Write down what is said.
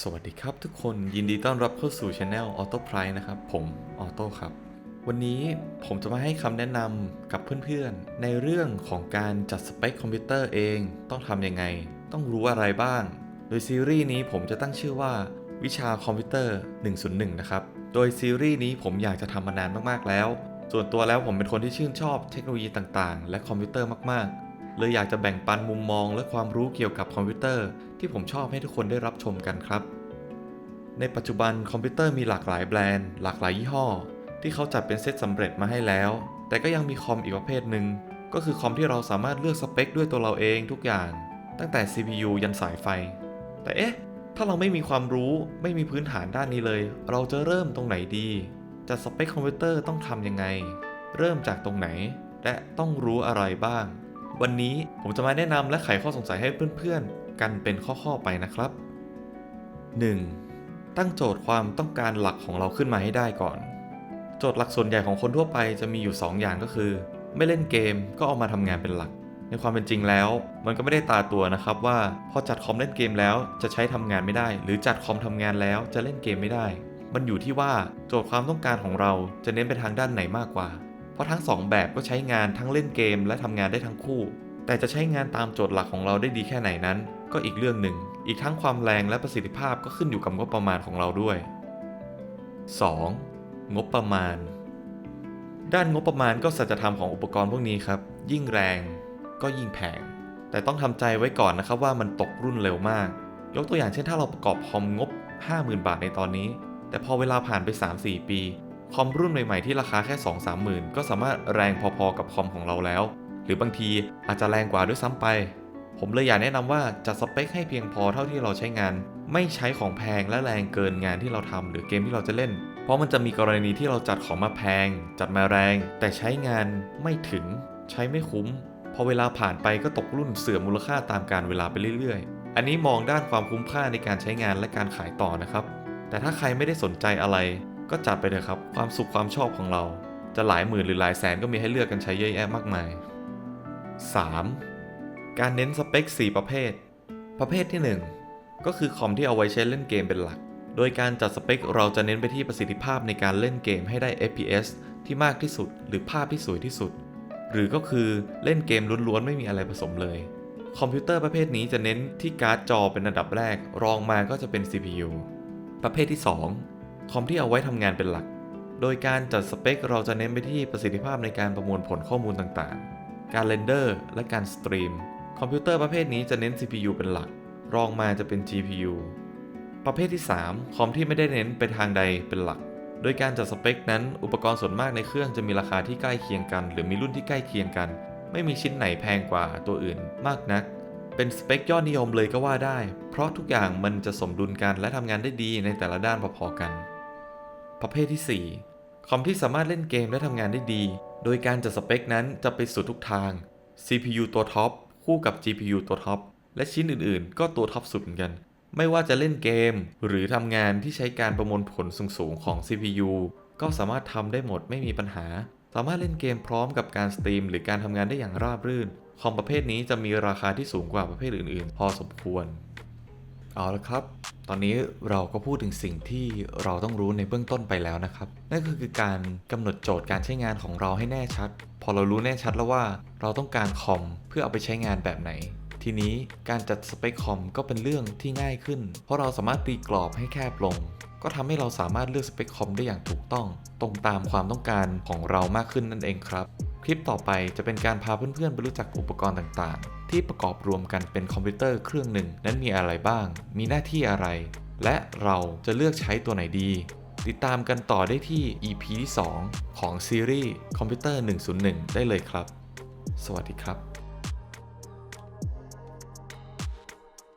สวัสดีครับทุกคนยินดีต้อนรับเข้าสู่ช anel Auto Price นะครับ ผมออโต้ครับ วันนี้ผมจะมาให้คำแนะนำกับเพื่อนๆ ในเรื่องของการจัดสเปคคอมพิวเตอร์เองต้องทำยังไง ต้องรู้อะไรบ้าง โดยซีรีส์นี้ผมจะตั้งชื่อว่า วิชาคอมพิวเตอร์ 101 นะครับ โดยซีรีส์นี้ผมอยากจะทำมานานมากๆแล้ว ส่วนตัวแล้วผมเป็นคนที่ชื่นชอบเทคโนโลยีต่างๆ และคอมพิวเตอร์มากๆ เลยอยากจะแบ่งปันมุมมองและความรู้เกี่ยวกับคอมพิวเตอร์ ที่ผมชอบให้ทุกคนได้รับชมกันครับ ในปัจจุบันคอมพิวเตอร์มีหลากหลายแบรนด์ หลากหลายยี่ห้อ ที่เขาจัดเป็นเซตสำเร็จมาให้แล้ว แต่ก็ยังมีคอมอีกประเภทหนึ่งก็คือคอมที่เราสามารถเลือกสเปคด้วยตัวเราเองทุกอย่าง ตั้งแต่ CPU ยันสายไฟ แต่เอ๊ะ ถ้าเราไม่มีความรู้ไม่มีพื้นฐานด้านนี้เลย เราจะเริ่มตรงไหนดีจัดสเปคคอมพิวเตอร์ต้องทำยังไง เริ่มจากตรงไหน และต้องรู้อะไรบ้าง วันนี้ผมจะมาแนะนำและไขข้อสงสัยให้เพื่อนๆ กันเป็นข้อๆไปนะครับ 1. ตั้งโจทย์ความต้องการหลักของเราขึ้นมาให้ได้ก่อน โจทย์หลักส่วนใหญ่ของคนทั่วไปจะมีอยู่ 2 อย่างก็คือ ไม่เล่นเกมก็เอามาทำงานเป็นหลัก ในความเป็นจริงแล้ว มันก็ไม่ได้ตาตัวนะครับว่า พอจัดคอมเล่นเกมแล้วจะใช้ทำงานไม่ได้ หรือจัดคอมทำงานแล้วจะเล่นเกมไม่ได้ มันอยู่ที่ว่าโจทย์ความต้องการของเราจะเน้นไปทางด้านไหนมากกว่า เพราะทั้งสองแบบก็ใช้งานทั้งเล่นเกมและทำงานได้ทั้งคู่ แต่จะใช้งานตามโจทย์หลักของเราได้ดีแค่ไหนนั้น ก็อีกเรื่องหนึ่ง อีกทั้งความแรงและประสิทธิภาพก็ขึ้นอยู่กับงบประมาณของเราด้วย 2. งบประมาณ ด้านงบประมาณก็สัจธรรมของอุปกรณ์พวกนี้ครับ ยิ่งแรงก็ยิ่งแพง แต่ต้องทำใจไว้ก่อนนะครับว่ามันตกรุ่นเร็วมาก ยกตัวอย่างเช่นถ้าเราประกอบคอมงบ 50,000 บาทในตอนนี้ แต่พอเวลาผ่านไป 3-4 ปี คอมรุ่นใหม่ๆที่ราคาแค่ 2-3 หมื่นก็สามารถแรงพอๆกับคอมของเราแล้ว หรือบางทีอาจจะแรงกว่าด้วยซ้ำไป ผมเลยอยากแนะนำว่าจัดสเปคให้เพียงพอเท่าที่เราใช้งาน ไม่ใช้ของแพงและแรงเกินงานที่เราทำหรือเกมที่เราจะเล่น เพราะมันจะมีกรณีที่เราจัดของมาแพง จัดมาแรง แต่ใช้งานไม่ถึง ใช้ไม่คุ้ม พอเวลาผ่านไปก็ตกรุ่นเสื่อมมูลค่าตามการเวลาไปเรื่อยๆ อันนี้มองด้านความคุ้มค่าในการใช้งานและการขายต่อนะครับแต่ถ้าใครไม่ได้สนใจอะไร ก็จัดไปเถอะครับ ความสุขความชอบของเรา จะหลายหมื่นหรือหลายแสนก็มีให้เลือกกันใช้เยอะแยะมากมาย 3. การเน้นสเปค 4 ประเภท ประเภทที่ 1 ก็คือคอมที่เอาไว้ใช้เล่นเกมเป็นหลัก โดยการจัดสเปคเราจะเน้นไปที่ประสิทธิภาพในการเล่นเกมให้ได้ FPS ที่มากที่สุด หรือภาพที่สวยที่สุด หรือก็คือเล่นเกมล้วนๆไม่มีอะไรผสมเลย คอมพิวเตอร์ประเภทนี้จะเน้นที่การ์ดจอเป็นอันดับแรก รองมาก็จะเป็น CPU ประเภทที่ 2 คอมที่เอาไว้ทำงานเป็นหลัก โดยการจัดสเปคเราจะเน้นไปที่ประสิทธิภาพในการประมวลผลข้อมูลต่างๆ การเรนเดอร์และการสตรีม คอมพิวเตอร์ประเภทนี้จะเน้น CPU เป็นหลัก รองมาจะเป็น GPU ประเภทที่ 3 คอมที่ไม่ได้เน้นไปทางใดเป็นหลัก โดยการจัดสเปคนั้น อุปกรณ์ส่วนมากในเครื่องจะมีราคาที่ใกล้เคียงกัน หรือมีรุ่นที่ใกล้เคียงกัน ไม่มีชิ้นไหนแพงกว่าตัวอื่นมากนัก เป็นสเปคยอดนิยมเลยก็ว่าได้ เพราะทุกอย่างมันจะสมดุลกันและทำงานได้ดีในแต่ละด้านพอๆกัน ประเภทที่ 4 คอมที่สามารถเล่นเกมและทำงานได้ดี โดยการจัดสเปคนั้นจะไปสุดทุกทาง CPU ตัวท็อปคู่กับ GPU ตัวท็อปและชิ้นอื่นๆ ก็ตัวท็อปสุดเหมือนกัน ไม่ว่าจะเล่นเกม หรือทำงานที่ใช้การประมวลผลสูงๆของ CPU ก็สามารถทำได้หมดไม่มีปัญหา สามารถเล่นเกมพร้อมกับการสตรีม หรือการทำงานได้อย่างราบรื่น คอมประเภทนี้จะมีราคาที่สูงกว่าประเภทอื่น ๆ พอสมควร เอาละครับ ตอนนี้เราก็พูดถึงสิ่งที่เราต้องรู้ในเบื้องต้นไปแล้วนะครับ นั่นก็คือการกำหนดโจทย์การใช้งานของเราให้แน่ชัด พอเรารู้แน่ชัดแล้วว่าเราต้องการคอมเพื่อเอาไปใช้งานแบบไหน ทีนี้การจัดสเปคคอมก็เป็นเรื่องที่ง่ายขึ้น เพราะเราสามารถตีกรอบให้แคบลง ก็ทำให้เราสามารถเลือกสเปคคอมได้อย่างถูกต้อง ตรงตามความต้องการของเรามากขึ้นนั่นเองครับ คลิปต่อไปจะเป็นการพาเพื่อนๆไปรู้จักอุปกรณ์ต่างๆ ที่ประกอบรวมกันเป็นคอมพิวเตอร์เครื่องหนึ่งนั้นมีอะไรบ้าง มีหน้าที่อะไร และเราจะเลือกใช้ตัวไหนดี ติดตามกันต่อได้ที่ EP ที่ 2 ของซีรีส์คอมพิวเตอร์ 101 ได้เลยครับ สวัสดีครับ